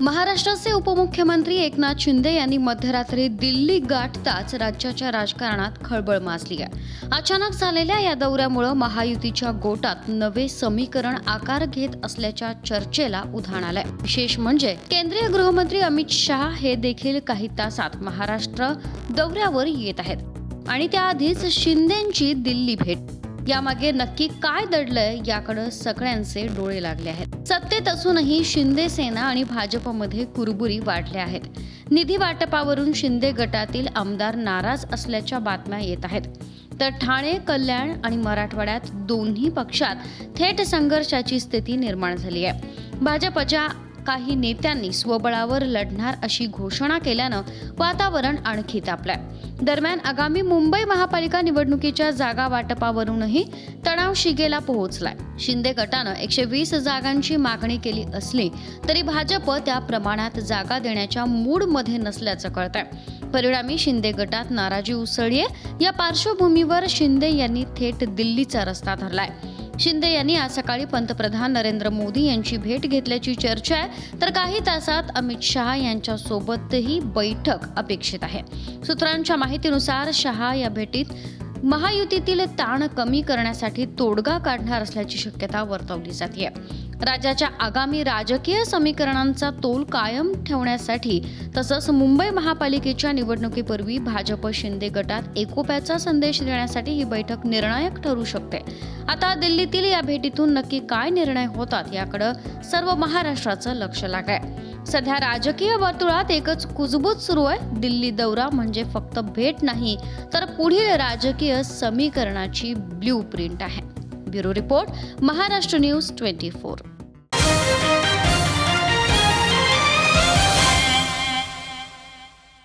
महाराष्ट्राचे उपमुख्यमंत्री एकनाथ शिंदे यांनी मध्यरात्री दिल्ली गाठताच राज्याच्या राजकारणात खळबळ माजली आहे. अचानक झालेल्या या दौऱ्यामुळं महायुतीच्या गोटात नवे समीकरण आकार घेत असल्याच्या चर्चेला उधाण आलंय. विशेष म्हणजे केंद्रीय गृहमंत्री अमित शहा हे देखील काही तासात महाराष्ट्र दौऱ्यावर येत आहेत. आणि त्याआधीच शिंदेची दिल्ली भेट. यामागे नक्की काय दडलंय याकडे सगळ्यांचे डोळे लागले आहेत. सत्तेत असूनही शिंदे सेना आणि भाजपमध्ये कुरबुरी वाढल्या आहेत. निधी वाटपावरून शिंदे गटातील आमदार नाराज असल्याच्या बातम्या येत आहेत. तर ठाणे कल्याण आणि मराठवाड्यात दोन्ही पक्षात थेट संघर्षाची स्थिती निर्माण झाली आहे. भाजपच्या काही नेत्यांनी स्वबळावर लढणार अशी घोषणा केल्यानं वातावरण आणखी तापलंय. दरम्यान आगामी मुंबई महापालिका निवडणुकीच्या जागा वाटपावरूनही तणाव शिगेला पोहोचलाय. शिंदे गटानं एकशे वीस जागांची मागणी केली असली तरी भाजप त्या प्रमाणात जागा देण्याच्या मूडमध्ये नसल्याचं कळतंय. परिणामी शिंदे गटात नाराजी उसळलीये. या पार्श्वभूमीवर शिंदे यांनी थेट दिल्लीचा रस्ता धरलाय. शिंदे यांनी आज सकाळी पंतप्रधान नरेंद्र मोदी यांची भेट घेतल्याची चर्चा आहे. तर काही तासात अमित शहा यांच्या सोबतही बैठक अपेक्षित आहे. सूत्रांच्या माहितीनुसार शहा या भेटीत महायुतीतील ताण कमी करण्यासाठी तोडगा काढणार असल्याची शक्यता वर्तवली जाते राज्याच्या आगामी राजकीय समीकरणांचा तोल कायम ठेवण्यासाठी तसंच मुंबई महापालिकेच्या निवडणुकीपूर्वी भाजप शिंदे गटात एकोप्याचा संदेश देण्यासाठी ही बैठक निर्णायक ठरू शकते. आता दिल्लीतील या भेटीतून नक्की काय निर्णय होतात याकडं सर्व महाराष्ट्राचं लक्ष लागलंय. सध्या राजकीय वर्तुळात एकच कुजबूज सुरू आहे. दिल्ली दौरा म्हणजे फक्त भेट नाही तर पुढील राजकीय समीकरणाची ब्ल्यू प्रिंट आहे. Bureau report Maharashtra news twenty four.